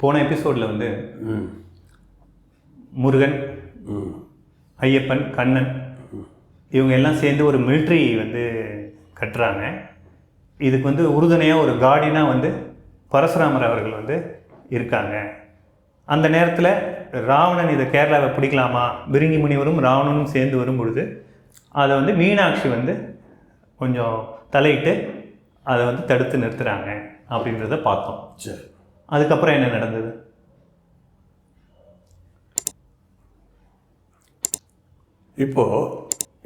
போன எபிசோடில் வந்து முருகன் ஐயப்பன் கண்ணன் இவங்க எல்லாம் சேர்ந்து ஒரு மிலிட்ரி வந்து கட்டுறாங்க. இதுக்கு வந்து உறுதுணையாக ஒரு கார்டியனாக வந்து பரசுராமர் அவர்கள் வந்து இருக்காங்க. அந்த நேரத்தில் ராவணன் இதை கேரளாவை பிடிக்கலாமா? பிரிங்கி முனிவரும் ராவணனும் சேர்ந்து வரும் பொழுது அதை வந்து மீனாட்சி வந்து கொஞ்சம் தலையிட்டு அதை வந்து தடுத்து நிறுத்துகிறாங்க அப்படின்றத பார்த்தோம். சரி. அதுக்கப்புறம் என்ன நடந்தது? இப்போ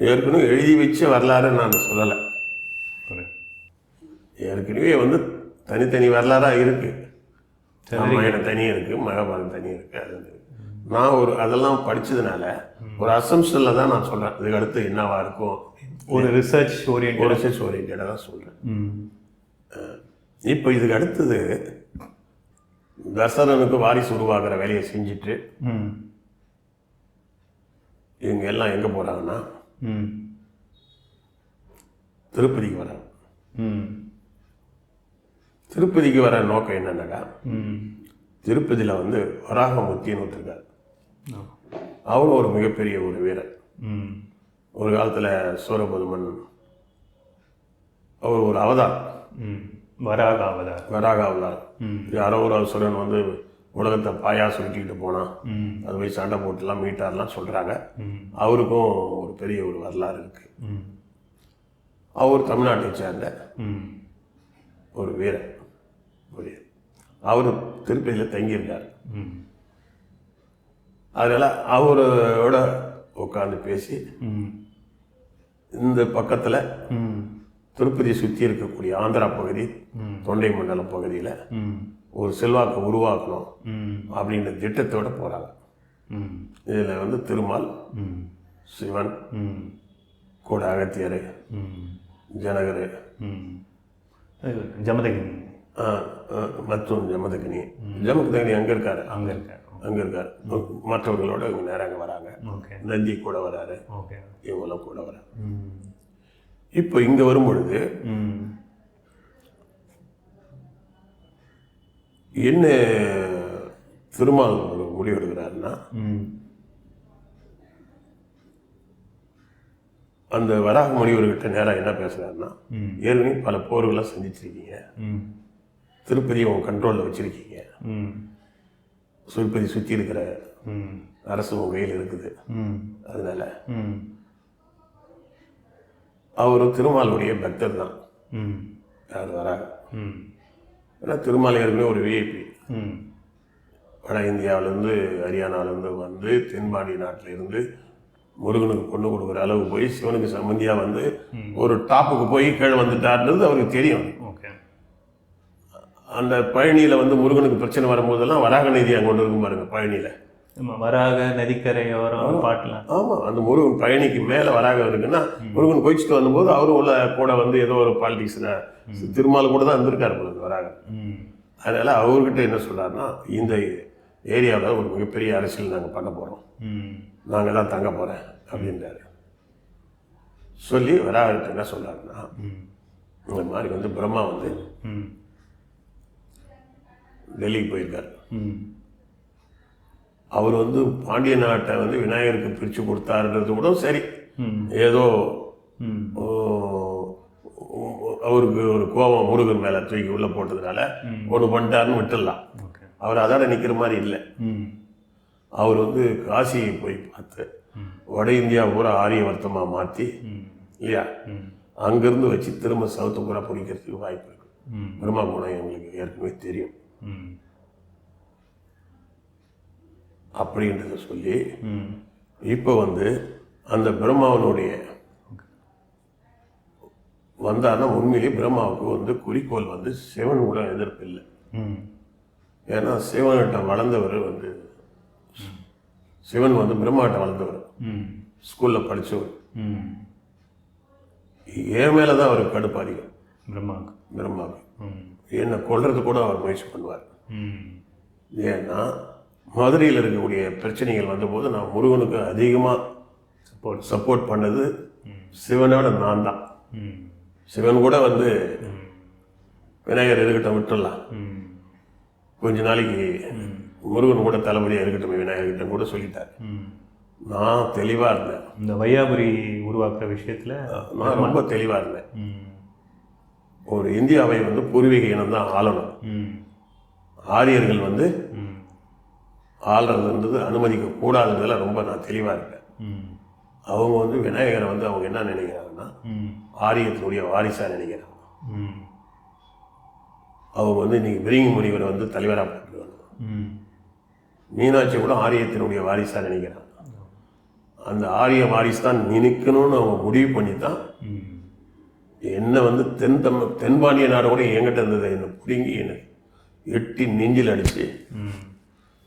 ஏற்கனவே எழுதி வச்ச வரலாறு நான் சொல்லலை. ஏற்கனவே வந்து தனித்தனி வரலாறாக இருக்கு. ராமாயணம் தனி இருக்கு மகாபாரதம் தனி இருக்கு அது வந்து நான் ஒரு அதெல்லாம் படிச்சதுனால ஒரு அசம்ஷனில் தான் நான் சொல்கிறேன் இதுக்கு அடுத்து என்னவா இருக்கும்? ஒரு ரிசர்ச் ஓரியன்ட் ரிசர்ச் ஓரியன்டாக தான் சொல்கிறேன் இப்போ இதுக்கு அடுத்தது தசரனுக்கு வாரிசு உருவாக்குற வேலையை செஞ்சுட்டு ம். இவங்க எல்லாம் எங்கே போகிறாங்கன்னா ம். திருப்பதிக்கு வராங்க. ம். திருப்பதிக்கு வர நோக்கம் என்னன்னாக்கா ம். திருப்பதியில் வந்து வராகமூர்த்தின்னு ஒருத்தருக்கார். அவரும் ஒரு மிகப்பெரிய ஒரு வீரர். ம். ஒரு காலத்தில் சூரபதுமன் அவர் ஒரு அவதார். ம். வராக அவதார் வராக அவதார் யாரோ ஒரு அசுரன் வந்து உலகத்தை பாயா சுருட்டிக்கிட்டு போனான் அது போய் சண்டை போட்டுலாம் மீட்டார்லாம் சொல்கிறாங்க அவருக்கும் ஒரு பெரிய ஒரு வரலாறு இருக்குது ம். அவர் தமிழ்நாட்டை சேர்ந்த ஒரு வீரர். ஒரு அவர் திருப்பதியில் தங்கியிருக்கார். அதனால் அவரோட உட்காந்து பேசி இந்த பக்கத்தில் திருப்பதியை சுற்றி இருக்கக்கூடிய ஆந்திரா பகுதி. தொண்டை மண்டலம் பகுதியில் ஒரு செல்வாக்கை உருவாக்கணும் அப்படின்ற திட்டத்தோட போகிறாங்க இதில் வந்து திருமால் சிவன் கூட அகத்தியர் ஜனகர் ஜமதகினி. மற்றும் ஜமதகினி. ஜமதகினி அங்கே இருக்காரு. அங்கே இருக்க அங்கே இருக்கார். மற்றவர்களோட இவங்க நேரம் அங்கே வராங்க. நந்தி கூட வராரு. ஓகே. இவங்கெல்லாம் கூட வராங்க. இப்போ இங்கே வரும்பொழுது என்ன திருமால் முடிவெடுக்கிறாருன்னா ம் அந்த வராக முடிவர்கிட்ட நேராக என்ன பேசுகிறாருன்னா ம். ஏற்கனவே பல போர்களை சந்திச்சிருக்கீங்க ம் திருப்பதியை உங்கள் கண்ட்ரோலில் வச்சுருக்கீங்க ம் திருப்பதி சுற்றி இருக்கிற ம் அரசு உங்கள் கையில் இருக்குது ம் அதனால அவரும் திருமாலுடைய பக்தர் தான். ம். யார் வராக ம். ஏன்னா திருமால் ஏற்கனவே ஒரு விஐபி ம். வட இந்தியாவிலேருந்து ஹரியானாலேருந்து வந்து தென்பாண்டி நாட்டில் இருந்து முருகனுக்கு பொண்ணு கொடுக்குற அளவு போய் சிவனுக்கு சம்பந்தியாக வந்து ஒரு டாப்புக்கு போய் கீழே வந்துட்டார்ன்றது அவருக்கு தெரியும். ஓகே. அந்த பழனியில் வந்து முருகனுக்கு பிரச்சனை வரும்போதெல்லாம் வராக நிதி அங்கே கொண்டு இருக்கும் பாருங்க பழனியில். வராக நதிக்கரையோரம் பாட்டெலாம். ஆமாம் அந்த முருகன் பழனிக்கு மேலே வராக இருக்குன்னா முருகன் கோச்சிட்டு வந்தபோது அவரும் உள்ள கூட வந்து ஏதோ ஒரு பாலிடிக்ஸில் திருமால் கூட தான் இருந்திருக்காரு போல இந்த வராக. அதனால் அவர்கிட்ட என்ன சொல்றாருன்னா இந்த ஏரியாவில் ஒரு மிகப்பெரிய அரசியல் நாங்கள் பண்ண போகிறோம் நாங்கள் தான் தங்க போகிறேன் அப்படின்றாரு. சொல்லி வராகர்கிட்ட என்ன சொல்றாருன்னா ம். இந்த மாதிரி வந்து பிரம்மா வந்து டெல்லிக்கு போயிருக்காரு. அவர் வந்து பாண்டிய நாட்டை வந்து விநாயகருக்கு பிரித்து கொடுத்தாருன்றது கூட சரி. ஏதோ அவருக்கு ஒரு கோபம் முருகன் மேலே தூக்கி உள்ளே போட்டதுனால ஒன்று பண்ணிட்டாருன்னு விட்டுடலாம். அவர் அதோட நிற்கிற மாதிரி இல்லை. அவர் வந்து காசியை போய் பார்த்து வட இந்தியா பூரா ஆரியவர்த்தமாக மாற்றி ம். இல்லையா? அங்கேருந்து வச்சு திரும்ப சவுத்து பூரா பிடிக்கிறதுக்கு வாய்ப்பு இருக்கு. ம். பிரம்மா குணம் எங்களுக்கு ஏற்கனவே தெரியும். அப்படின்றத சொல்லி இப்போ வந்து அந்த பிரம்மாவனுடைய வந்தாருன்னா உண்மையிலேயே பிரம்மாவுக்கு வந்து குறிக்கோள் வந்து சிவன் கூட எதிர்ப்பு இல்லை. ம். ஏன்னா சிவன்கிட்ட வளர்ந்தவர் வந்து சிவன் வந்து பிரம்மாட்ட வளர்ந்தவர். ம். ஸ்கூலில் படித்தவர் ம். என் மேலே தான் அவருக்கு கடுப்பு அதிகம். பிரம்மாவுக்கு. பிரம்மாவுக்கு. ம். என்னை கொல்றது கூட அவர் முயற்சி பண்ணுவார். ஏன்னா மதுரையில் இருக்கக்கூடிய பிரச்சனைகள் வந்தபோது நான் முருகனுக்கு அதிகமாக சப்போர்ட் சப்போர்ட் பண்ணது சிவனோட நான் தான் சிவன் கூட வந்து விநாயகர் இருக்கட்டும் விட்டுடலாம். கொஞ்ச நாளைக்கு முருகன் கூட தளபதியாக இருக்கட்டும் விநாயகர்கிட்ட கூட சொல்லிட்டார். நான் தெளிவாக இருந்தேன். இந்த வையாபுரி உருவாக்குற விஷயத்துல நான் ரொம்ப தெளிவாக இருந்தேன். ஒரு இந்தியாவை வந்து பூர்வீக இனம் தான் ஆளணும். ஆரியர்கள் வந்து. ஆள்றதுன்றது அனுமதிக்க கூடாதுன்றதுல ரொம்ப நான் தெளிவாக இருக்கேன். அவங்க வந்து விநாயகரை வந்து அவங்க என்ன நினைக்கிறாங்கன்னா. ஆரியத்தினுடைய வாரிசாக நினைக்கிறாங்க ம். அவங்க வந்து இன்னைக்கு விரிங்கி முனிவரை வந்து தலைவராக போட்டுருவாங்க ம். மீனாட்சி கூட ஆரியத்தினுடைய வாரிசாக நினைக்கிறாங்க அந்த ஆரிய வாரிசு தான் நினைக்கணும்னு அவங்க முடிவு பண்ணி தான். என்னை வந்து தென் தம் தென்பாண்டிய நாடு கூட என்கிட்ட இருந்ததை என்னை பிடுங்கி என்னை எட்டி நெஞ்சில் அடித்து ம்.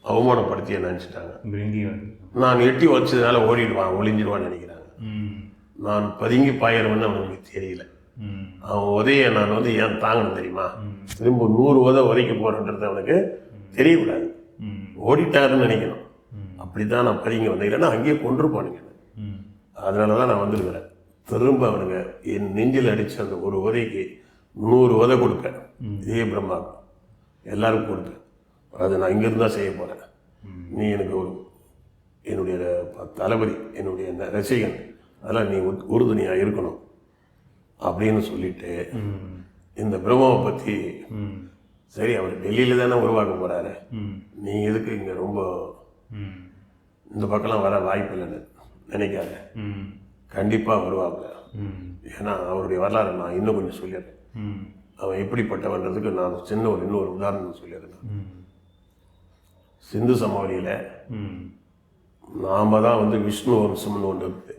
அவமானப்படுத்தி என்ன நினச்சிட்டாங்க நான் எட்டி வச்சதுனால ஓடிடுவான் ஒளிஞ்சிடுவான்னு நினைக்கிறாங்க. நான் பதுங்கி பாயிரவன்னு அவனுக்கு தெரியல. அவன் உதைய நான் வந்து ஏன் தாங்கணும் தெரியுமா? திரும்ப நூறு உதை உதைக்க போகிறேன்றது அவனுக்கு தெரியக்கூடாது. ஓடிட்டாருன்னு நினைக்கணும். அப்படி தான் நான் பதுங்கி வந்தேன். இல்லைன்னா அங்கேயே கொண்டிருப்பானுங்க. அதனால தான் நான் வந்திருக்கிறேன். திரும்ப அவனுங்க என் நெஞ்சில் அடித்த அந்த ஒரு உதைக்கு நூறு உதை கொடுப்பேன். இதே பிரம்மாவுக்கு. எல்லாருக்கும் கொடுப்பேன். அது நான் இங்கேருந்து தான் செய்ய போகிறேன் நீ எனக்கு ஒரு என்னுடைய தளபதி என்னுடைய ரசிகன் அதெல்லாம் நீ உத்- உறுதுணையாக இருக்கணும் அப்படின்னு சொல்லிட்டு இந்த பிரம்மாவை பற்றி சரி அவர் டெல்லியில் தானே உருவாக்க போகிறாரு ம். நீ எதுக்கு இங்கே ரொம்ப இந்த பக்கம்லாம் வர வாய்ப்பு இல்லைன்னு நினைக்காத ம். கண்டிப்பாக வருவாங்க ம். ஏன்னா அவருடைய வரலாறு நான் இன்னும் கொஞ்சம் சொல்லிடுறேன் ம். அவன் எப்படிப்பட்டவன்றதுக்கு நான் சின்ன ஒரு இன்னொரு உதாரணம் சொல்லிடுறேன் சிந்து சமவெளியில் ம். நாம தான் வந்து விஷ்ணு வம்சம்னு ஒன்று இருக்குது.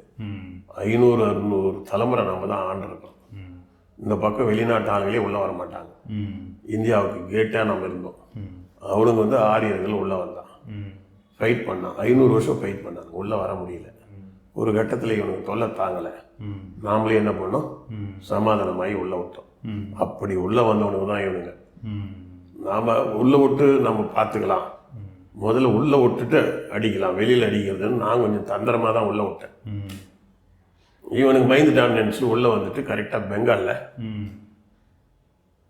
ஐநூறு அறுநூறு தலைமுறை நாம தான் ஆண்டிருக்கோம் ம். இந்த பக்கம் வெளிநாட்டு ஆளுங்களே உள்ளே வர மாட்டாங்க ம். இந்தியாவுக்கு கேட்டாக நம்ம இருந்தோம். அவனுங்க வந்து ஆரியர்கள் உள்ளே வந்தான் ம். ஃபைட் பண்ணான் ஐநூறு வருஷம் ஃபைட் பண்ணாங்க உள்ளே வர முடியல ஒரு கட்டத்தில் இவனுக்கு தொல்லை தாங்கலை. நாமளே என்ன பண்ணோம். சமாதானமாகி உள்ளே விட்டோம். அப்படி உள்ளே வந்தவனுக்கு தான் இவனுங்க ம். நாம் உள்ளே விட்டு நம்ம பார்த்துக்கலாம் முதல்ல உள்ளே விட்டுட்டு அடிக்கலாம் வெளியில் அடிக்கிறதுன்னு நான் கொஞ்சம் தந்திரமாக தான் உள்ளே விட்டேன் ம். இவனுக்கு பயந்துட்டான்னு நினச்சி உள்ளே வந்துட்டு கரெக்டாக பெங்காலில் ம்.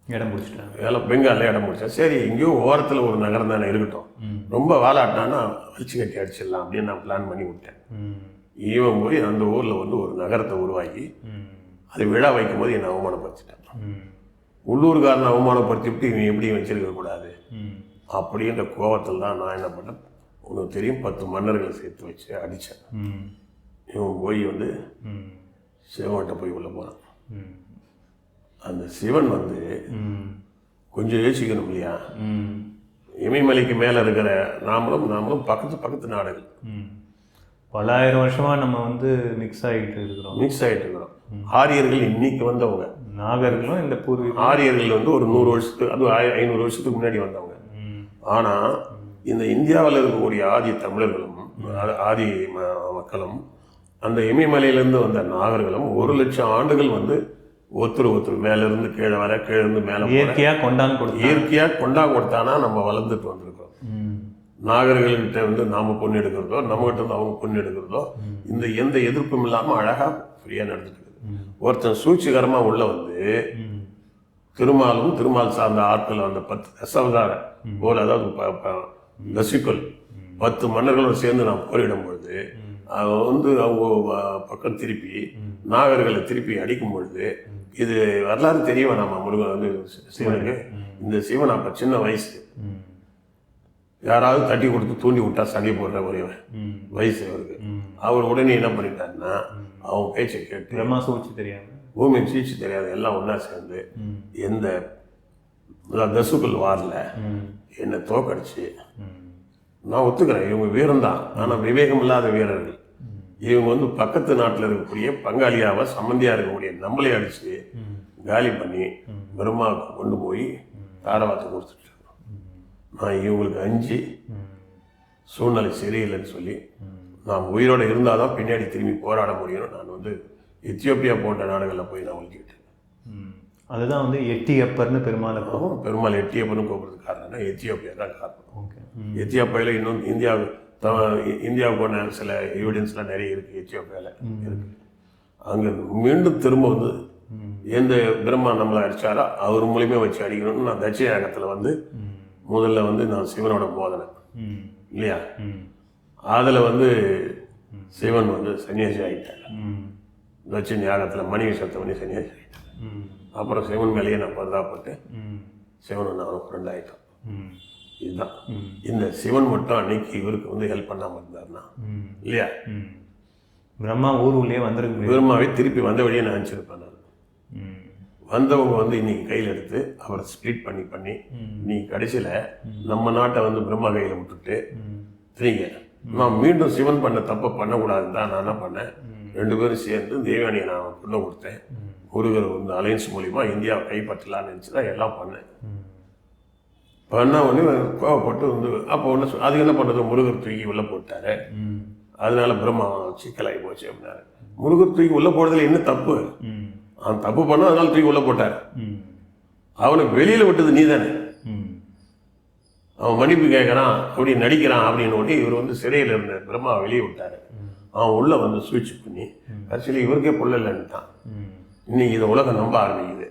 இடம் பிடிச்சிட்டாங்க எல்லாம் பெங்காலில் இடம் முடிச்சேன் சரி எங்கேயோ ஓரத்தில் ஒரு நகரம் தானே இருக்கட்டும். ரொம்ப வாலாட்டினான்னா வலிச்சு கட்டி அடிச்சிடலாம் அப்படின்னு நான் பிளான் பண்ணி விட்டேன் ம். இவன் போய் அந்த ஊரில் வந்து ஒரு நகரத்தை உருவாக்கி. அது விழா வைக்கும் போது என்னை அவமானப்படுத்திட்டான். உள்ளூர்காரனை அவமானப்படுத்திவிட்டு இவன் எப்படி வச்சிருக்க கூடாது அப்படின்ற கோவத்தில் தான் நான் என்ன பண்ணேன்? உனக்கு தெரியும் பத்து மன்னர்களை சேர்த்து வச்சு அடித்தேன் ம். இவன் போய் வந்து ம். சிவன்கிட்ட போய் உள்ள ம். அந்த சிவன் வந்து கொஞ்சம் யோசிக்கணும் இல்லையா? ம். இமயமலைக்கு மேலே இருக்கிற நாமளும் நாமளும் பக்கத்து பக்கத்து நாடுகள். ம். பல்லாயிரம் வருஷமா நம்ம வந்து மிக்ஸ் ஆகிட்டு இருக்கிறோம். மிக்ஸ் ஆகிட்டு இருக்கிறோம். ஆரியர்கள் இன்னைக்கு வந்தவங்க. நாகர்களும் இந்த பூர்வீக ஆரியர்கள் வந்து ஒரு நூறு வருஷத்துக்கு அது ஐநூறு வருஷத்துக்கு முன்னாடி வந்தவங்க. ஆனால் இந்த இந்தியாவில் இருக்கக்கூடிய ஆதி தமிழர்களும் ஆதி ம- மக்களும் அந்த இமயமலையிலேருந்து வந்த நாகர்களும் ஒரு லட்சம் ஆண்டுகள் வந்து ஒருத்தர் ஒருத்தர் மேலேருந்து கீழே வர கீழே இருந்து மேலே போற இயற்கையா கொண்டாந்து கொடுத்து. இயற்கையாக கொண்டா கொடுத்தானா நம்ம வளர்ந்துட்டு வந்திருக்கோம் நாகர்கள்கிட்ட வந்து நாம பொண்ணு எடுக்கிறதோ நம்மகிட்ட இருந்து அவங்க பொண்ணு எடுக்கிறதோ இந்த எந்த எதிர்ப்பும் இல்லாமல் அழகாக ஃப்ரீயாக நடந்துட்டு இருக்குது. ஒருத்தன் சூழ்ச்சிகரமாக உள்ள வந்து திருமாலும் திருமால் சார்ந்த ஆட்கள் அந்த பத்து தசாவதார போல் அதாவது தசிக்குள் பத்து மன்னர்களோடு சேர்ந்து நான் போரிடும் பொழுது வந்து அவங்க பக்கம் திருப்பி நாகர்களை திருப்பி அடிக்கும் பொழுது இது வரலாறு தெரிய வேணாமா முருகன் வந்து சிவனுக்கு இந்த சிவன் அப்போ சின்ன வயசு. யாராவது தட்டி கொடுத்து தூண்டி விட்டா சண்டை போடுற ஒரு வயசு. அவருக்கு அவர் உடனே என்ன பண்ணிட்டாருன்னா அவன் பேச்சை கேட்டு பிரம்மா சூழ்ச்சி தெரியாம பூமி சீச்சு தெரியாது எல்லாம் ஒன்றா சேர்ந்து எந்த தசுக்கள் வாரில். என்னை தோக்கடிச்சு. நான் ஒத்துக்கிறேன் இவங்க வீரம்தான் ஆனால் விவேகம் இல்லாத வீரர்கள். இவங்க வந்து பக்கத்து நாட்டில் இருக்கக்கூடிய பங்காளியாவை சம்மந்தியாக இருக்கக்கூடிய நம்மளே அடித்து காலி பண்ணி பிரம்மாவுக்கு கொண்டு போய் தாரவாத்தை கொடுத்துட்டு நான் இவங்களுக்கு அஞ்சு சூழ்நிலை சரியில்லைன்னு சொல்லி நான் உயிரோடு இருந்தால் தான் பின்னாடி திரும்பி போராட முடியும்னு நான் வந்து எத்தியோப்பியா போன்ற நாடுகளில் போய் நான் ஒழிக்கிட்டேன் ம். அதுதான் வந்து எட்டி அப்பர்னு பெருமாளை பெருமாள் எட்டியப்பன்னு கூப்பிடுறது காரணம்னா எத்தியோப்பியா தான் காரணம். ஓகே. எத்தியோப்பியாவில் இன்னும் இந்தியா இந்தியாவுக்கான சில எவிடன்ஸ்லாம் நிறைய இருக்குது எத்தியோப்பியாவில் இருக்குது அங்கே மீண்டும் திரும்ப வந்து எந்த பிரம்மா நம்மளை அடித்தாரோ அவர் மூலியமாக வச்சு அடிக்கணும்னு நான் தட்சிணாகத்தில் வந்து முதல்ல வந்து நான் சிவனோட போதனை. இல்லையா? அதில் வந்து சிவன் வந்து சன்னியாசி ஆகிட்டார் தட்சிண யாகத்தில் மணி விஷயத்தை பண்ணி சன்னியாசி ஆகிட்டார் அப்புறம் சிவன் மேலேயே நான் பரிதாப்பட்டு சிவன் நான் ஃப்ரெண்ட் ஆகிட்டோம் இதுதான். இந்த சிவன் மட்டும் அன்னைக்கு இவருக்கு வந்து ஹெல்ப் பண்ணாமல் இருந்தாருன்னா ம். இல்லையா? பிரம்மா ஊர் உள்ளே வந்திருக்க பெருமாவே திருப்பி வந்த வழியே நான் ம். வந்தவங்க வந்து இன்னைக்கு கையில் எடுத்து அவரை ஸ்ப்ளிட் பண்ணி பண்ணி நீ கடைசியில் நம்ம நாட்டை வந்து பிரம்மா கையில் விட்டுட்டு சரிங்க நான் மீண்டும் சிவன் பண்ண தப்பை பண்ணக்கூடாதுன்னு தான் நான் என்ன பண்ணேன் ரெண்டு பேரும் சேர்ந்து தேவானியை நான் பொண்ணு கொடுத்தேன். முருகர் வந்து அலையன்ஸ் மூலிமா இந்தியாவை கைப்பற்றலாம்னு நினச்சி தான் எல்லாம் பண்ணேன். பண்ண உடனே கோவப்பட்டு வந்து அப்போ ஒன்று அது என்ன பண்ணுறது முருகர் தூக்கி உள்ளே போட்டாரு. அதனால பிரம்மா சிக்கலாகி போச்சு அப்படின்னாரு. முருகர் தூக்கி உள்ளே போடுறதுல என்ன தப்பு? அவன் தப்பு பண்ணா அதனால தூக்கி உள்ளே போட்டார். அவனை வெளியில் விட்டது நீ தானே அவன் மன்னிப்பு கேட்குறான் அப்படி நடிக்கிறான் அப்படின்னு உடனே இவர் வந்து சிறையில் இருந்த பிரம்மா வெளியே விட்டாரு. அவன் உள்ள வந்து சூழ்ச்சி பண்ணி கடைசியில் இவருக்கே புள்ள இன்னைக்கு இதை உலகம் நம்ப ஆரம்பிக்குது.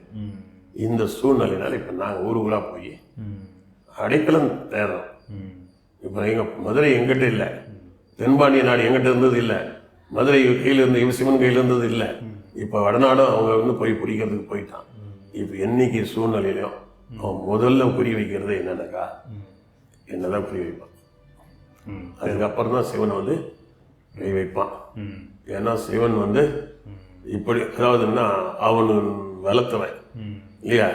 இந்த சூழ்நிலையினால இப்போ நாங்கள் ஊர் ஊராக போய் அடைக்கலம் தேடுறோம். இப்போ எங்கள் மதுரை எங்கிட்ட இல்லை. தென்பாண்டிய நாடு எங்கிட்ட இருந்தது இல்லை. மதுரை கையில் இருந்த இவன் சிவன் கையில் இருந்தது இல்லை. இப்போ வடநாடும் அவங்க வந்து போய் பிடிக்கிறதுக்கு போயிட்டான். இப்போ என்னைக்கு சூழ்நிலையிலையும் அவன் முதல்ல குறி வைக்கிறது என்னென்னக்கா? என்னதான் குறி வைப்பான். ம். அதுக்கப்புறம் தான் சிவனை வந்து கை வைப்பான். ஏன்னா சிவன் வந்து இப்படி அதாவதுன்னா அவன் வளர்த்தவன். இல்லையா?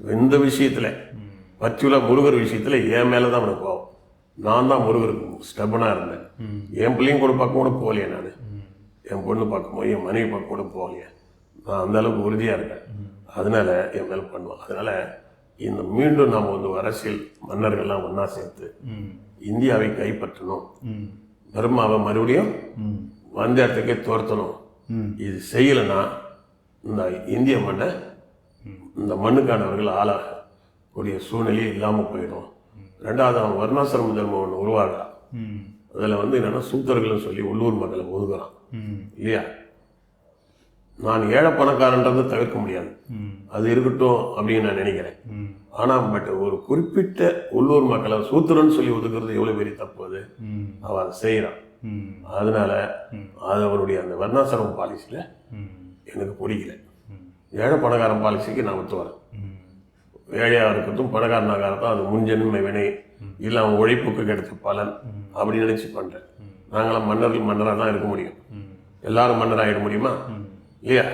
எந்த விஷயத்தில் பச்சுல முருகர் விஷயத்தில் என் மேலே தான் அவனுக்கு கோவம் நான் தான் முருகருக்கு ஸ்டெபனாக இருந்தேன். என் பிள்ளைங்க கூட பக்கம் கூட போகலையே நான். என் பொண்ணு பக்கமோ என் மனைவி பக்கம் கூட போகலையே. நான் அந்த அளவுக்கு உறுதியாக இருக்கேன் அதனால என் மேலே பண்ணுவான். அதனால இந்த மீண்டும் நாம் வந்து அரசியல் மன்னர்கள்லாம் ஒன்றா சேர்த்து இந்தியாவை கைப்பற்றணும். பர்மாவை மறுபடியும் வந்த இடத்துக்கே துரத்தணும். இது செய்யலைன்னா இந்த இந்திய மண்ணை இந்த மண்ணுக்கானவர்கள் ஆளாகக்கூடிய சூழ்நிலையே இல்லாமல் போயிடும். ரெண்டாவது அவன் வர்ணாசிரம தர்மம் ஒன்று உருவாகிறான் அதில் வந்து என்னென்னா சூத்தர்கள்னு சொல்லி உள்ளூர் மக்களை ஒதுக்குறான். இல்லையா? நான் ஏழை பணக்காரன்றதை தவிர்க்க முடியாது. அது இருக்கட்டும் அப்படின்னு நான் நினைக்கிறேன். ஆனால் பட் ஒரு குறிப்பிட்ட உள்ளூர் மக்களை சூத்திரன்னு சொல்லி ஒதுக்குறது எவ்வளோ பெரிய தப்பு அது? அவன் அதை செய்கிறான் அதனால அது அவருடைய அந்த வர்ணாசிரம பாலிசியில் எனக்கு பிடிக்கல ஏழை பணக்காரன் பாலிசிக்கு நான் ஒத்து வரேன் ஏழையாக இருக்கட்டும் பணக்காரனாக இருக்கட்டும் அது முன்ஜென்மை வினை இல்லை அவன் உழைப்புக்கு கிடைத்த பலன் அப்படி நினச்சி பண்ணுறேன் நாங்களாம் மன்னர்கள் மன்னராக தான் இருக்க முடியும். எல்லாரும் மன்னர் ஆகிட முடியுமா இல்லையா?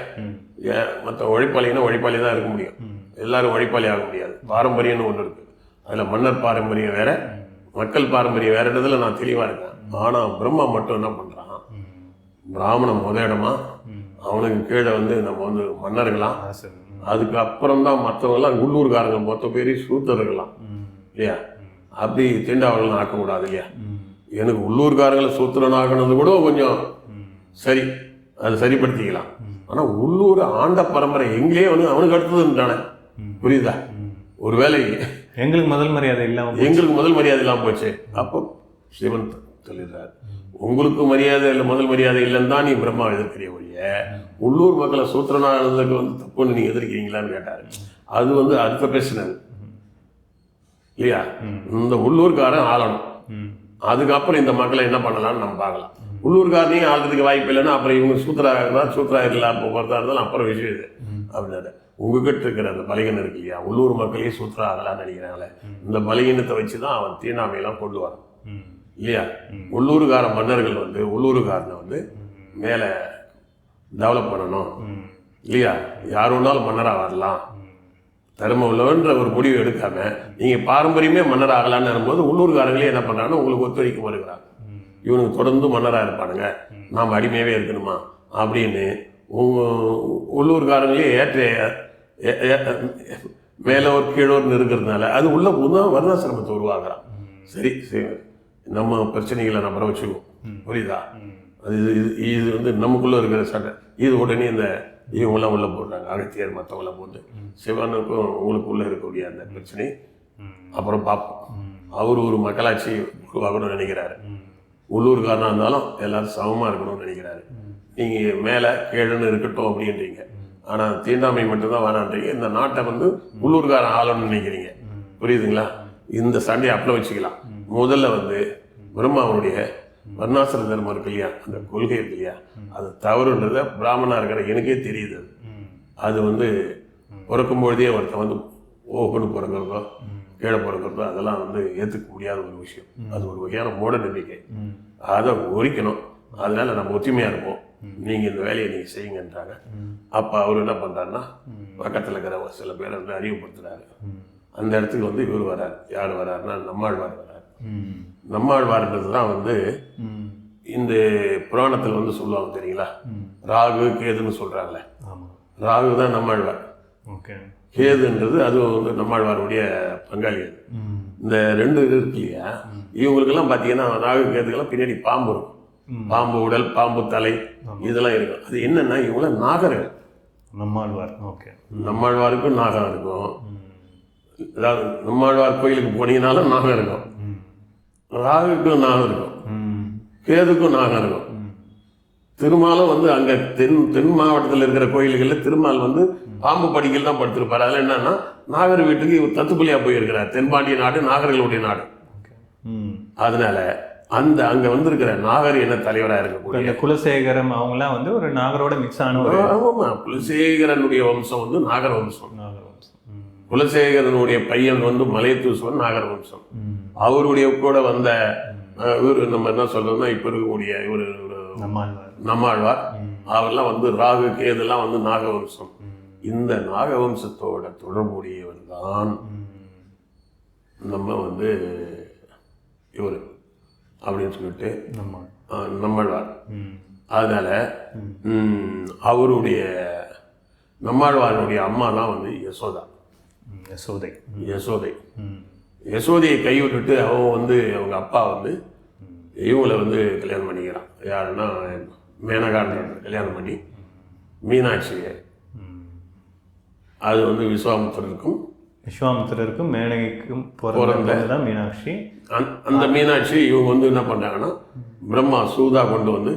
ஏன் மற்ற உழைப்பாளினா உழைப்பாளி தான் இருக்க முடியும். எல்லாரும் உழைப்பாளி ஆக முடியாது. பாரம்பரியம்னு ஒன்று இருக்குது அதில் மன்னர் பாரம்பரியம் வேற மக்கள் பாரம்பரியம் வேறன்றதுல நான் தெளிவாக இருக்கேன். ஆனால் பிரம்மா மட்டும் என்ன பண்ணுறான் பிராமணன் முத இடமா? அவனுக்கு கீழே வந்து நம்ம வந்து மன்னர்களாம் அதுக்கு அப்புறம் தான் மற்றவங்களாம் உள்ளூர்காரங்க மொத்த பேர் சூத்தர்களாம் இல்லையா? அப்படி தீண்டாவலாம் ஆக்கக்கூடாது இல்லையா? எனக்கு உள்ளூர்காரங்களை சூத்திரன் ஆக்கினது கூட கொஞ்சம் சரி. அது சரிப்படுத்திக்கலாம். ஆனால் உள்ளூர் ஆண்ட பரம்பரை எங்களே வந்து அவனுக்கு அடுத்ததுன்றானே? புரியுதா? ஒருவேளை எங்களுக்கு முதல் மரியாதை இல்லாமல் எங்களுக்கு முதல் மரியாதை இல்லாமல் போச்சு. அப்போ சிவன் சொல்லிடுறார் உங்களுக்கு மரியாதை இல்லை முதல் மரியாதை இல்லைன்னு தான் நீ பிரம்மா எதிர்க்கிறிய ஒழிய உள்ளூர் மக்களை சூத்திரனானதுக்கு வந்து தப்புன்னு நீ எதிர்க்கிறீங்களான்னு கேட்டார். அது வந்து அடுத்த பிரச்சனை. இல்லையா? இந்த உள்ளூர்காரன் ஆளணும். அதுக்கப்புறம் இந்த மக்களை என்ன பண்ணலாம்னு நம்ம பார்க்கலாம். உள்ளூர்காரனையும் ஆளுறதுக்கு வாய்ப்பு இல்லைன்னா அப்புறம் இவங்க சூத்திரா இருந்தால் சூத்திரா இல்லாம போகிறதா இருந்தாலும் அப்புறம் விஷயம் இது. அப்படின்னாரு. உங்ககிட்ட இருக்கிற அந்த பலகீனம் இருக்கு இல்லையா? உள்ளூர் மக்களையே சூத்திரா ஆகலாம்னு நினைக்கிறாங்களே. இந்த பலகீனத்தை வச்சு தான் அவன் தீண்டாமையெல்லாம் கொண்டு வரான். இல்லையா? உள்ளூர்கார மன்னர்கள் வந்து உள்ளூர்காரனை வந்து மேலே டெவலப் பண்ணணும். இல்லையா? யார் வேணாலும் மன்னராக வரலாம். தர்மம் உள்ளவன்ற ஒரு முடிவு எடுக்காம நீங்கள் பாரம்பரியமே மன்னர் ஆகலான்னு வரும்போது உள்ளூர்காரங்களே என்ன பண்ணுறாங்கன்னா உங்களுக்கு ஒத்துழைக்க மறுக்கிறாங்க இவனுக்கு தொடர்ந்து மன்னராக இருப்பானுங்க. நாம் அடிமையாகவே இருக்கணுமா? அப்படின்னு உங்க உள்ளூர்காரங்களே ஏற்ற ஏ- ஏ- மேலே ஒரு கீழோர்னு இருக்கிறதுனால அது உள்ள புதுதான் வர்ணாசிரமத்தை உருவாக்குறான் சரி சரி. நம்ம பிரச்சனைகளை நம்ம வச்சுக்குவோம். புரியுதா? அது இது இது வந்து நமக்குள்ளே இருக்கிற சட்டை இது உடனே இந்த இவங்கெல்லாம் உள்ளே போடுறாங்க. அகத்தியர் மற்றவங்களாம் போட்டு சிவனுக்கும் உங்களுக்குள்ளே இருக்கக்கூடிய அந்த பிரச்சனை அப்புறம் பார்ப்போம். அவர் ஒரு மக்களாட்சி உருவாக்கணும்னு நினைக்கிறாரு. உள்ளூர்காரனாக இருந்தாலும் எல்லாரும் சமமாக இருக்கணும்னு நினைக்கிறாரு. நீங்கள் மேலே கீழன்னு இருக்கட்டும் அப்படின்றீங்க. ஆனால் தீண்டாமை மட்டும்தான் வேணான்றீங்க. இந்த நாட்டை வந்து உள்ளூர்காரன் ஆளணும்னு நினைக்கிறீங்க. புரியுதுங்களா? இந்த சண்டையை அப்பல வச்சுக்கலாம். முதல்ல வந்து பிரம்மாவனுடைய வர்ணாசிர தர்மம் இருக்கு இல்லையா? அந்த கொள்கை இருக்கு இல்லையா? அது தவறுன்றத பிராமணா இருக்கிற எனக்கே தெரியுது. அது. அது வந்து பிறக்கும் பொழுதே ஒருத்தன் வந்து ஓப்பனு பிறக்கிறதோ கீழே பிறக்கிறதோ அதெல்லாம் வந்து ஏற்றுக்க முடியாத ஒரு விஷயம். அது ஒரு வகையான மூட நம்பிக்கை. அதை ஒழிக்கணும். அதனால நம்ம ஒற்றுமையாக இருப்போம். நீங்கள் இந்த வேலையை நீங்கள் செய்யுங்கன்றாங்க. அப்போ அவர் என்ன பண்ணுறாருன்னா பக்கத்தில் இருக்கிற சில பேரை வந்து அறிவுப்படுத்துறாரு. அந்த இடத்துக்கு வந்து இவர் வரார். யார் வராருன்னா நம்மாழ்வார் வரார். நம்மாழ்வார்ன்றது தான் வந்து. இந்த புராணத்தில் வந்து சொல்லுவாங்க தெரியுங்களா. ராகு கேதுன்னு சொல்கிறாங்களே ராகு தான் நம்மாழ்வார். ஓகே. கேதுன்றது அது வந்து நம்மாழ்வாருடைய பங்காளி அது. இந்த ரெண்டு இது இருக்கு இல்லையா? இவங்களுக்கெல்லாம் பார்த்தீங்கன்னா ராகு கேதுக்கெல்லாம் பின்னாடி பாம்பு இருக்கும். பாம்பு உடல் பாம்பு தலை இதெல்லாம் இருக்கும். அது என்னன்னா இவங்களாம் நாகர்கள். நம்மாழ்வார். ஓகே. நம்மாழ்வாருக்கும் நாகம் இருக்கும். அதாவது நம்மாழ்வார் கோயிலுக்கு போனீங்கனாலும் நாகம் இருக்கும். ராகுக்கும் நாகம் இருக்கும். கேதுக்கும் நாகம் இருக்கும். திருமாலும் வந்து அங்கே தென் தென் மாவட்டத்தில் இருக்கிற கோயில்களில் திருமால் வந்து பாம்பு படிக்கல் தான் படுத்திருப்பார். அதில் என்னன்னா நாகர் வீட்டுக்கு இவர் தத்துப்பள்ளியாக போயிருக்கிறார். தென்பாண்டிய நாடு நாகர்களுடைய நாடு. அதனால அந்த அங்கே வந்திருக்கிற நாகர் இன தலைவராக இருக்கக்கூடிய குலசேகரம் அவங்கலாம் வந்து ஒரு நாகரோட மிக்ஸ் ஆன ஒரு ஆமாம்மா குலசேகரனுடைய வம்சம் வந்து நாகர் வம்சம். நாகர் வம்சம். ம். குலசேகரனுடைய பையன் வந்து மலையத்தூசுவன் நாகர் வம்சம். அவருடைய கூட வந்த இவரு நம்ம என்ன சொல்றோம்னா இப்போ இருக்கக்கூடிய இவர் நம்மாழ்வார். அவர்லாம் வந்து ராகு கேதெல்லாம் வந்து நாகவம்சம். இந்த நாகவம்சத்தோட தொடர்புடையவர் தான். நம்ம வந்து இவர் அப்படின்னு சொல்லிட்டு நம்மாழ் அஹ், நம்மாழ்வார். அதனால அவருடைய நம்மாழ்வாருடைய அம்மா தான் வந்து யசோதா. யசோதை யசோதை. யசோதையை கைவிட்டுட்டு அவன் வந்து அவங்க அப்பா வந்து இவங்களை வந்து கல்யாணம் பண்ணிக்கிறான் யாருன்னா மேனகான்ற கல்யாணம் பண்ணி மீனாட்சியை. அது வந்து விஸ்வாமித்திரருக்கும் விஸ்வாமித்திரருக்கும் மேனகைக்கும் பிறந்த. தான் மீனாட்சி அந்த- மீனாட்சி இவங்க வந்து என்ன பண்ணாங்கன்னா பிரம்மா சூதா கொண்டு வந்து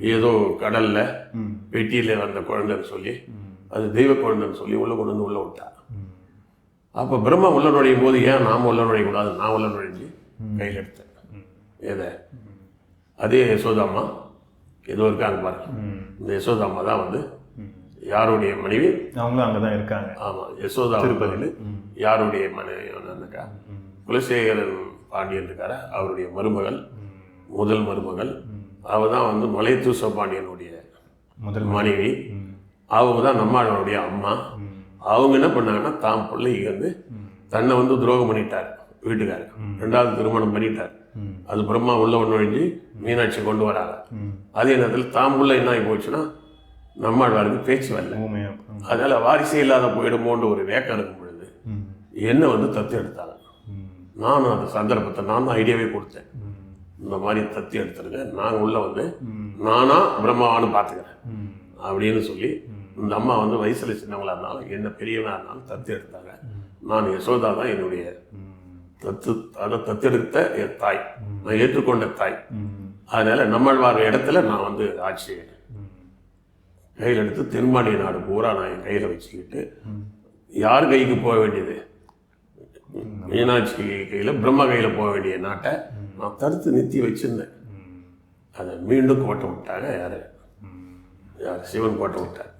ஏதோ கடல்ல ம். பெட்டியில வந்த குழந்தைன்னு சொல்லி. அது தெய்வ குழந்தைன்னு சொல்லி உள்ள கொண்டு வந்து உள்ள விட்டா. அப்போ பிரம்மா உள்ள நுழையும் போது ஏன் நாம உள்ள நுழையக்கூடாது நான் உள்ள நுழைஞ்சு கையில் எடுத்தேன் எதை அதே யசோதாம்மா ஏதோ இருக்காங்க பாருங்க. இந்த யசோதாம்மா தான் வந்து. யாருடைய மனைவி? அவங்களும் அங்கே தான் இருக்காங்க. ஆமாம் யசோதா திருப்பதியில் யாருடைய மனைவி என்னக்கா குலசேகரன் பாண்டியன் இருக்கார? அவருடைய மருமகள் முதல் மருமகள். அவ தான் வந்து மலையத்தூச பாண்டியனுடைய முதல் மனைவி. அவங்க தான் நம்மாழ்வாருடைய அம்மா. அவங்க என்ன பண்ணாங்கன்னா தாம் பிள்ளைக்கு வந்து தன்னை வந்து துரோகம் பண்ணிட்டார் வீட்டுக்காரர். ரெண்டாவது திருமணம் பண்ணிட்டார். அது பிரம்மா உள்ள ஒன்று ஒழிஞ்சு மீனாட்சி கொண்டு வராங்க. அதே நேரத்தில் தாம் உள்ள என்ன ஆகி போச்சுன்னா நம்மாழ்வாருக்கு பேச்சு வரல. அதனால வாரிசே இல்லாத போயிடுமோன்ற ஒரு வேக்கம் இருக்கும் பொழுது. என்ன வந்து தத்து எடுத்தாங்க. நானும் அந்த சந்தர்ப்பத்தை நான் தான் ஐடியாவே கொடுத்தேன். இந்த மாதிரி தத்தி எடுத்துருங்க நான் உள்ள வந்து. நானா பிரம்மாவான்னு பார்த்துக்கிறேன். அப்படின்னு சொல்லி இந்த அம்மா வந்து வயசுல சின்னவங்களா இருந்தாலும் என்ன பெரியவனா இருந்தாலும் தத்து எடுத்தாங்க நான் யசோதா தான் என்னுடைய. தத்து அதை தத்தெடுத்த என் தாய். நான் ஏற்றுக்கொண்ட தாய். அதனால நம்மழ்வார் இடத்துல நான் வந்து ஆட்சி. கையில் எடுத்து தென்பாண்டிய நாடு பூரா நான் என் கையில் வச்சுக்கிட்டு யார் கைக்கு போக வேண்டியது? மீனாட்சி கையில் பிரம்ம கையில் போக வேண்டிய நாட்டை நான் தடுத்து நிறுத்தி வச்சிருந்தேன். அதை மீண்டும் கோட்டை விட்டாங்க யார். யார்? சிவன் கோட்டை விட்டார்.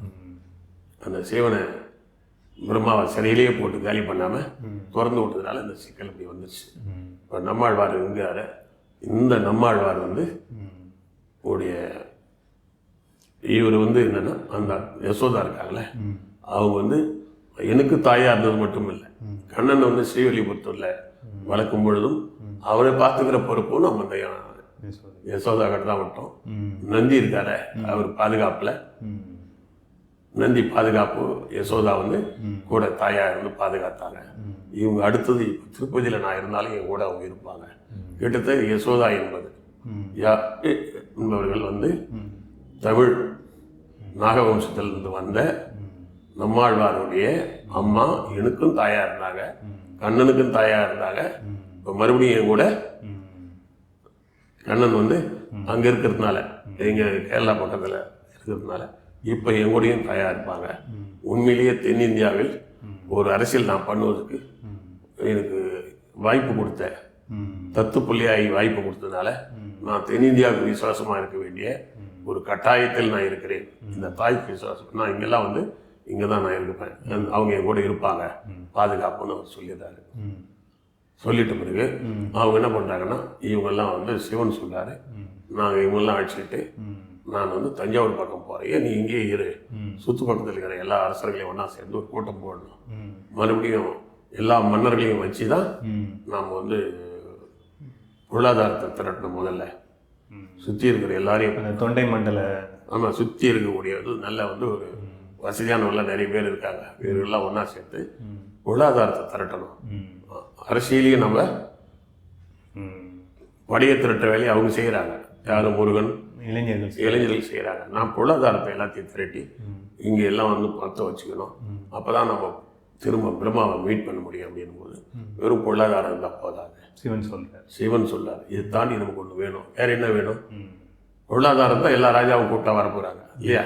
அந்த சிவனை பிரம்மாவை சிறையிலேயே போட்டு காலி பண்ணாமல் திறந்து விட்டதுனால இந்த சிக்கல் இப்படி வந்துருச்சு ம். இப்போ நம்மாழ்வார் இருக்காரு இந்த நம்மாழ்வார் வந்து. உடைய இவர் வந்து என்னன்னா அந்த யசோதா இருக்காங்களே. அவங்க வந்து எனக்கு தாயா இருந்தது மட்டும் இல்லை கண்ணன் வந்து ஸ்ரீவல்லிபுத்தூர்ல வளர்க்கும் பொழுதும் அவரை பார்த்துக்கிற பொறுப்பும் நம்ம இந்த யசோதை. கிட்ட தான் விட்டோம். நந்தி இருக்காரு அவர் பாதுகாப்புல. நந்தி பாதுகாப்பு யசோதா வந்து கூட தாயா இருந்து பாதுகாத்தாங்க. இவங்க அடுத்தது இப்போ திருப்பதியில் நான் இருந்தாலும் என் கூட அவங்க இருப்பாங்க. கிட்டத்தட்ட யசோதா என்பது. யா என்பவர்கள் வந்து. தமிழ் நாகவம்சத்திலிருந்து வந்த நம்மாழ்வாருடைய அம்மா எனக்கும் தாயா இருந்தாங்க. கண்ணனுக்கும் தாயா இருந்தாங்க. இப்போ மறுபடியும் கூட. கண்ணன் வந்து அங்கே இருக்கிறதுனால எங்க கேரளா பக்கத்தில் இருக்கிறதுனால. இப்போ எங்கூடையும் தயாரிப்பாங்க. இருப்பாங்க உண்மையிலேயே தென்னிந்தியாவில் ஒரு அரசியல் நான் பண்ணுவதற்கு எனக்கு வாய்ப்பு கொடுத்த தத்து புள்ளியாகி வாய்ப்பு கொடுத்ததுனால நான் தென்னிந்தியாவுக்கு விசுவாசமாக இருக்க வேண்டிய ஒரு கட்டாயத்தில் நான் இருக்கிறேன். இந்த தாய்க்கு விசுவாசம். நான் இங்கெல்லாம் வந்து இங்கே தான் நான் இருப்பேன். அவங்க என் கூட இருப்பாங்க. பாதுகாப்புன்னு அவர் சொல்லிடுறாரு சொல்லிட்ட பிறகு அவங்க என்ன பண்ணுறாங்கன்னா இவங்கெல்லாம் வந்து சிவன் சொல்கிறாரு நாங்கள் இவங்கெல்லாம் அழைச்சிக்கிட்டு நான் வந்து தஞ்சாவூர் பக்கம் போகிறேன் ஏன் நீ இங்கேயே இரு. சுற்று பக்கத்தில் இருக்கிற எல்லா அரசர்களையும் ஒன்றா சேர்ந்து ஒரு கூட்டம் போடணும். மறுபடியும் எல்லா மன்னர்களையும் வச்சு தான் நாம் வந்து பொருளாதாரத்தை திரட்டணும் முதல்ல. சுற்றி இருக்கிற எல்லாரையும் தொண்டை மண்டல. ஆமாம் சுற்றி இருக்கக்கூடிய இது நல்ல வந்து ஒரு வசதியானவங்களாம் நிறைய பேர் இருக்காங்க. இவர்கள்லாம் ஒன்றா சேர்த்து பொருளாதாரத்தை திரட்டணும். அரசியலையும் நம்ம ம். படையை திரட்ட வேலையை அவங்க செய்கிறாங்க யாரும் முருகன் இளைஞர்கள் இளைஞர்கள் செய்கிறாங்க நான் பொருளாதாரத்தை எல்லாத்தையும் திரட்டி இங்கே எல்லாம் வந்து பற்ற வச்சுக்கணும். அப்போ தான் நம்ம திரும்ப பிரம்மாவை மீட் பண்ண முடியும் அப்படின்னும் போது வெறும் பொருளாதாரம் இருந்தால் போதாது. சிவன் சொல்றார். சிவன் சொல்லார் இதை தாண்டி நமக்கு ஒன்று வேணும். வேற என்ன வேணும்? பொருளாதாரம் தான் எல்லா ராஜாவும் கூப்பிட்டா வர போகிறாங்க இல்லையா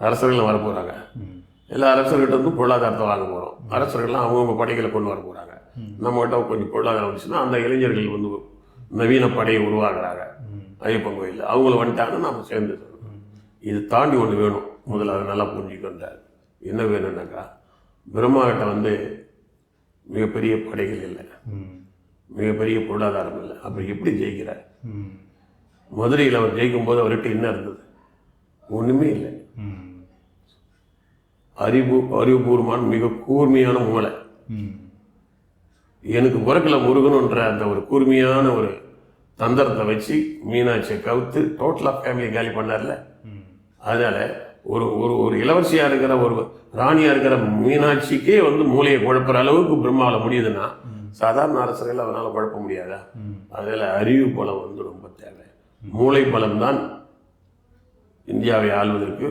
அரசர்களும் வர போகிறாங்க எல்லா அரசர்கிட்ட இருந்து பொருளாதாரத்தை வாங்க போகிறோம் அரசர்கள்லாம் அவங்கவுங்க படைகளை கொண்டு வர போகிறாங்க நம்மகிட்ட கொஞ்சம் பொருளாதாரம் வந்துச்சுன்னா அந்த இளைஞர்கள் வந்து நவீன படையை உருவாக்குறாங்க. ஐயப்பன் கோயில் அவங்கள வந்துட்டாங்கன்னா நம்ம சேர்ந்து செய்யணும். இது தாண்டி ஒன்று வேணும். முதல்ல அதை நல்லா புரிஞ்சுக்கிட்டார் என்ன வேணும்னாக்கா பிரம்மாகிட்ட வந்து மிகப்பெரிய படைகள் இல்லை. மிகப்பெரிய பொருளாதாரம் இல்லை. அப்புறம் எப்படி ஜெயிக்கிறார்? மதுரையில் அவர் ஜெயிக்கும் போது அவர்கிட்ட என்ன இருந்தது? ஒன்றுமே இல்லை. அறிவு அறிவுபூர்வமான மிக கூர்மையான மூளை. எனக்கு பிறக்கல முருகனுன்ற அந்த ஒரு கூர்மையான ஒரு தந்திரத்தை வச்சு மீனாட்சியை கவுத்து டோட்டலாக ஃபேமிலி காலி பண்ணார்ல. அதனால் அதனால ஒரு ஒரு ஒரு இளவரசியாக இருக்கிற ஒரு ராணியாக இருக்கிற மீனாட்சிக்கே வந்து மூளையை குழப்புற அளவுக்கு பிரம்மாவில் முடியுதுன்னா சாதாரண அரசர்கள் அவனால் குழப்ப முடியாதா? அதில் அறிவு பலம் வந்து ரொம்ப தேவை. மூளை பலம் தான் இந்தியாவை ஆள்வதற்கு.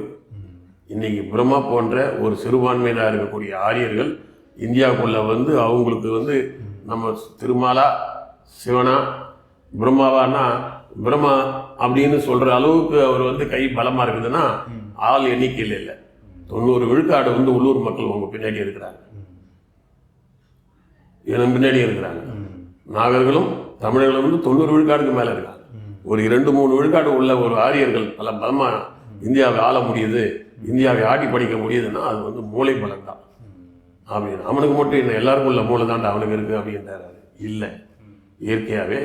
இன்னைக்கு பிரம்மா போன்ற ஒரு சிறுபான்மையினாக இருக்கக்கூடிய ஆரியர்கள் இந்தியாவுக்குள்ளே வந்து அவங்களுக்கு வந்து நம்ம திருமாலா சிவனா பிரம்மாவானா? பிரம்மா அப்படின்னு சொல்ற அளவுக்கு அவர் வந்து கை பலமா இருக்குதுன்னா ஆள் எண்ணிக்கையில் இல்லை. தொண்ணூறு விழுக்காடு வந்து உள்ளூர் மக்கள் உங்க பின்னாடி இருக்கிறாங்க. என் பின்னாடி இருக்கிறாங்க. நாகர்களும் தமிழர்களும் வந்து தொண்ணூறு விழுக்காடுக்கு மேல இருக்காங்க. ஒரு இரண்டு மூணு விழுக்காடு உள்ள ஒரு ஆரியர்கள் பல பலமா இந்தியாவை ஆள முடியுது இந்தியாவை ஆட்டி படிக்க முடியுதுன்னா அது வந்து மூளை பலம் தான் அப்படின்னு அவனுக்கு மட்டும் என்ன எல்லாருக்கும் உள்ள மூளை தாண்டா அவனுக்கு இருக்கு அப்படின்றாரு. இல்லை. இயற்கையாகவே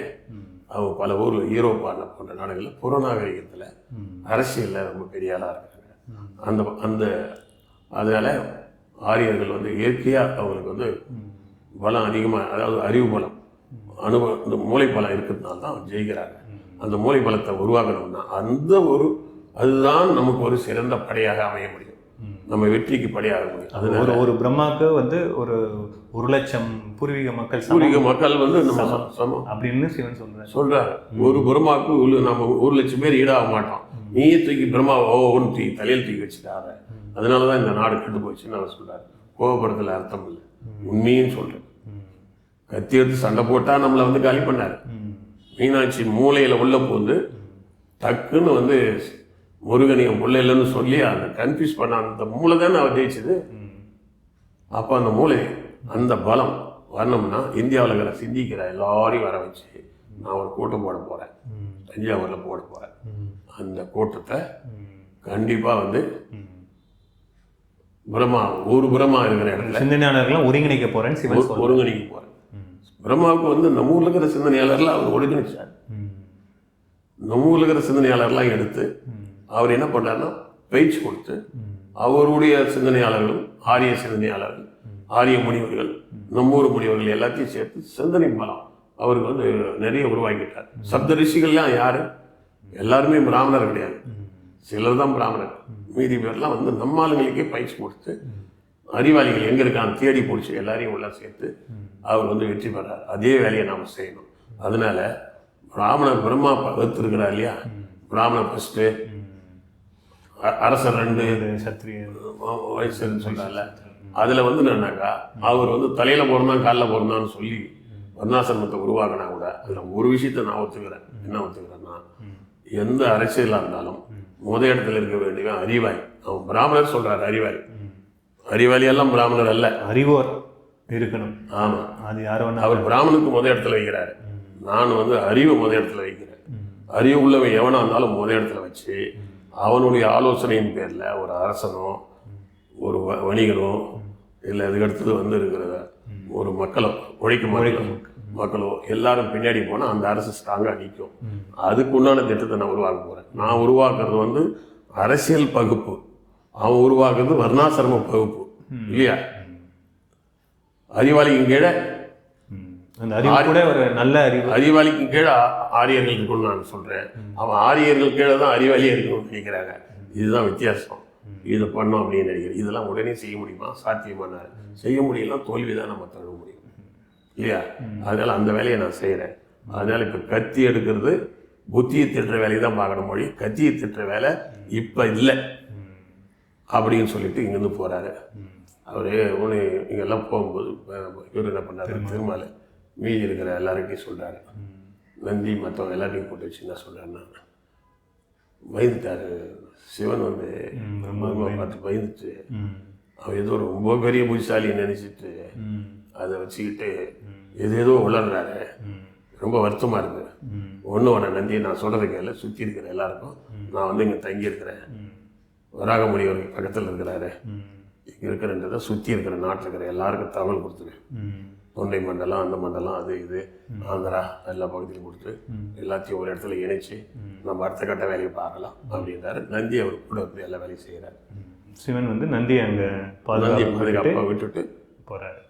அவன் பல ஊரில் ஈரோப்பான போன்ற நாடுகளில் புறநாகரிகத்தில் அரசியலில் ரொம்ப பெரிய ஆளாக இருக்காங்க. அந்த அந்த அதனால ஆரியர்கள் வந்து இயற்கையாக அவங்களுக்கு வந்து பலம் அதிகமாக அதாவது அறிவு பலம் அனுபவம் இந்த மூளை பலம் இருக்கிறதுனால தான் அவங்க ஜெயிக்கிறாங்க அந்த மூளை பலத்தை உருவாக்கணும்னா அந்த ஒரு அதுதான் நமக்கு ஒரு சிறந்த படையாக அமைய முடியும். நம்ம வெற்றிக்கு படையாக முடியும் அதனால ஒரு ஒரு பிரம்மாவுக்கு வந்து ஒரு ஒரு லட்சம் பூர்வீக மக்கள் பூர்வீக மக்கள் வந்து நம்ம சமம். அப்படின்னு சிவன் சொல்றாரு. சொல்றாரு. ஒரு பிரம்மாவுக்கு உள்ள நம்ம ஒரு லட்சம் பேர் ஈடாக மாட்டோம். நீயே தூக்கி பிரம்மாவை ஓ ஒன்று தூக்கி தலையில் தூக்கி வச்சுட்டாரு அதனால தான் இந்த நாடு கெட்டு போச்சுன்னு அவர் சொல்றாரு. கோபப்படுறதுல அர்த்தம் இல்லை. உண்மையும் சொல்றேன். கத்தி எடுத்து சண்டை போட்டா நம்மளை வந்து காலி பண்ணாரு. மீனாட்சி மூளையில உள்ள போந்து டக்குன்னு வந்து முருகன் என் முல்லை இல்லைன்னு சொல்லி அந்த கன்ஃபியூஸ் பண்ண அந்த மூளை தானே அவர் ஜெயிச்சது. அப்போ அந்த மூளை அந்த பலம் வரணும்னா இந்தியாவில் இருக்கிற சிந்திக்கிற எல்லாரையும் வர வச்சு நான் ஒரு கூட்டம் போட போகிறேன் தஞ்சாவூரில் போட போகிறேன் அந்த கூட்டத்தை கண்டிப்பாக வந்து பிரம்மா ஒரு பிரம்மா இருக்கிற இடத்துல சிந்தனையாளர்கள்லாம் ஒருங்கிணைக்க சொல்றாரு. ஒருங்கிணைக்க போகிறேன் பிரம்மாவுக்கு வந்து நம்ம ஊரில் இருக்கிற சிந்தனையாளர்லாம் அவர் ஒருங்கிணைச்சார். நம்ம ஊரில் இருக்கிற சிந்தனையாளர்லாம் எடுத்து அவர் என்ன பண்ணாருன்னா பயிற்சி கொடுத்து அவருடைய சிந்தனையாளர்களும் ஆரிய சிந்தனையாளர்கள் ஆரிய முனிவர்கள் நம்மூர் முனிவர்கள் எல்லாத்தையும் சேர்த்து சிந்தனை பலம் அவருக்கு வந்து நிறைய உருவாக்கிட்டார். சப்த ரிஷிகள்லாம் யாரு? எல்லாருமே பிராமணர் கிடையாது. சிலர் தான் பிராமணர். மீதி பேர்லாம் வந்து நம்ம ஆளுங்களுக்கே பயிற்சி கொடுத்து அறிவாளிகள் எங்கே இருக்கான் தேடி பிடிச்சி எல்லாரையும் உள்ள சேர்த்து அவர் வந்து வெற்றி பெறார். அதே வேலையை நாம் செய்யணும். அதனால பிராமணர் பிரம்மா வகுத்திருக்கிறார் இல்லையா? பிராமணர் ஃபஸ்ட்டு அரசர் ரெண்டு இது சத்திரிய வயசுன்னு சொல்றாருல அதுல வந்து என்னன்னாக்கா அவர் வந்து தலையில பிறந்தான் காலில் பிறந்தான்னு சொல்லி வர்ணாசிரமத்தை உருவாக்கினா கூட அதுல ஒரு விஷயத்தை நான் ஒத்துக்கிறேன். என்ன ஒத்துக்கிறேன்னா எந்த அரசியலாக இருந்தாலும் முத இடத்துல இருக்க வேண்டியவன் அறிவாளி அவன் பிராமணர் சொல்றாரு அறிவாளி அறிவாளி எல்லாம் பிராமணர் அல்ல. அறிவோர் இருக்கணும். ஆமாம் அது யாரோ ஒன்று அவர் பிராமணுக்கு முத இடத்துல வைக்கிறாரு. நான் வந்து அறிவை முத இடத்துல வைக்கிறேன். அறிவு உள்ளவன் எவனா இருந்தாலும் முத இடத்துல வச்சு அவனுடைய ஆலோசனையின் பேரில் ஒரு அரசனோ ஒரு வ- வணிகனோ இல்லை அதுக்கு அடுத்தது வந்து இருக்கிற ஒரு மக்களோ உழைக்கும் மக்களோ மக்களோ எல்லாரும் பின்னாடி போனால் அந்த அரசு ஸ்ட்ராங்காக நிற்கும் அதுக்கு உண்டான திட்டத்தை நான் உருவாக்க போகிறேன் நான் உருவாக்குறது வந்து அரசியல் பகுப்பு. அவன் உருவாக்குறது வர்ணாசிரம பகுப்பு. இல்லையா? அறிவாளிக்கு கீழே. அந்த அறிவு கூட ஒரு நல்ல அறிவு. அறிவாளிக்கு கீழே ஆரியர்கள் இருக்கணும்னு நான் சொல்கிறேன் அவன் ஆரியர்கள் கீழே தான் அறிவாளியே இருக்கணும்னு நினைக்கிறாங்க. இதுதான் வித்தியாசம். இதை பண்ணோம் அப்படின்னு நினைக்கிறேன். இதெல்லாம் உடனே செய்ய முடியுமா? சாத்தியமானார் செய்ய முடியலாம் தோல்வி தான் நம்ம தழுவ முடியும். இல்லையா? அதனால அந்த வேலையை நான் செய்கிறேன் அதனால இப்போ கத்தி எடுக்கிறது புத்தியை திட்டுற வேலையை தான் பார்க்கணும் மொழி. கத்தியை திட்டுற வேலை இப்போ இல்லை. அப்படின்னு சொல்லிட்டு இங்கேருந்து போகிறாரு அவர் ஒன்று இங்கெல்லாம் போகும்போது இவர் என்ன பண்ணாரு? திருமாலை. மீதி இருக்கிற எல்லார்கிட்டையும் சொல்கிறாரு நந்தி மற்றவங்க எல்லாத்தையும் போட்டு வச்சு என்ன சொல்கிறாருன்னா பயந்துட்டாரு சிவன் வந்து ரொம்ப பார்த்து பயந்துட்டு ம். அவன் ஏதோ ரொம்ப பெரிய புத்திசாலின்னு நினச்சிட்டு. அதை வச்சுக்கிட்டு எது ஏதோ உளர்றாரு. ரொம்ப வருத்தமாக இருக்குது ம். ஒன்று உன நந்தி நான் சொல்கிறது கேளு சுற்றி இருக்கிற எல்லாருக்கும் நான் வந்து இங்கே தங்கியிருக்கிறேன் ம். வராகமுடியவருக்கு பக்கத்தில் இருக்கிறாரு. இங்கே இருக்கிறன்றதை சுற்றி இருக்கிற நாட்டில் இருக்கிற எல்லாருக்கும் தகவல் கொடுத்துரு ம். தொண்டை மண்டலம் அந்த மண்டலம் அது இது. ஆந்திரா எல்லா பகுதியிலும் கொடுத்து எல்லாத்தையும் ஒரு இடத்துல இணைச்சு நம்ம அடுத்த கட்ட வேலையை பார்க்கலாம் அப்படின்றாரு. நந்தி அவர் கூட இருந்து எல்லா வேலையும் செய்கிறாரு சிவன் வந்து நந்தி அங்க பாதுகாப்பு விட்டுட்டு போறாரு.